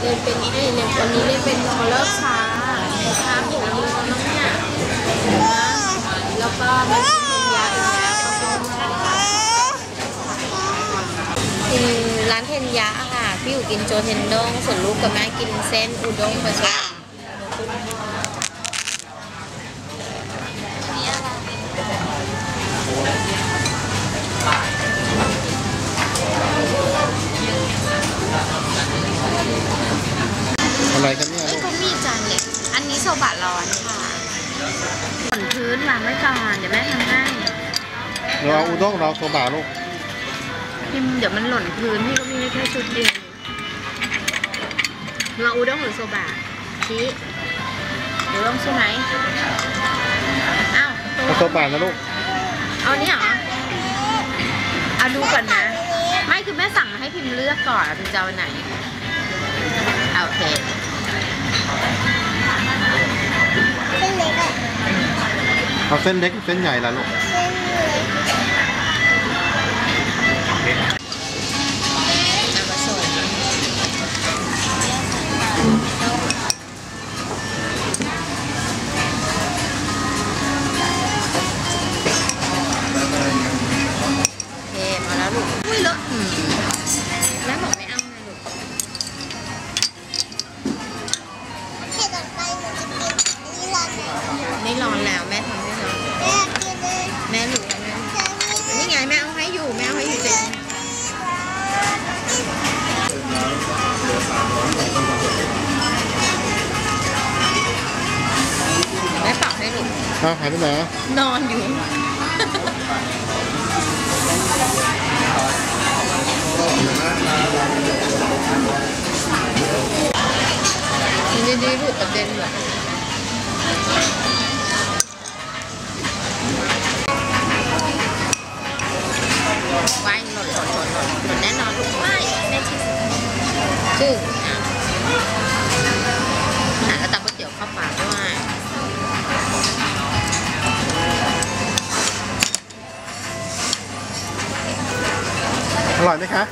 เรียนเป็นไอ้เรียนวันนี้เรียนเป็นคอเลอร์ช้าช้าอยู่มือแล้วเนี่ยนะแล้วก็มันเป็นยาอีกแล้วกินร้านเทนยะค่ะ พี่อยู่กินโจเทนด้งส่วนลูกกับแม่กินเส้นอุด้งผสม อะไรกันเนี่ยเอ้ยลูกเขามีจานเล็กอันนี้โซบะร้อนค่ะบนพื้นวางไว้ก่อนเดี๋ยวแม่ทำให้เราเอาอุด้งเราโซบะลูกพิมพ์เดี๋ยวมันหล่นพื้นพี่ก็มีได้แค่ชุดเดียวเราอุด้งหรือโซบะชี้หรือต้องใช่ไหมอ้าวตัวเอาโซบะนะลูกเอาเนี่ยเหรอเอาดูก่อนนะ ไม่คือแม่สั่งให้พิมพ์เลือกก่อนพิมพ์จะเอาไหนเอาโอเค เอาเส้นเล็กเส้นใหญ่ละลูก ไม่ร้อนแล้วแม่ทำให้ร้อนแม่รู้แล้วแม่นี่ไงแม่เอาให้อยู่แม่เอาให้อยู่จริงแม่ปักให้ลูกเอาหายไปไหนอนอนอยู่ดีดีๆลูกประเด็นเหร ร่อยไหมคะ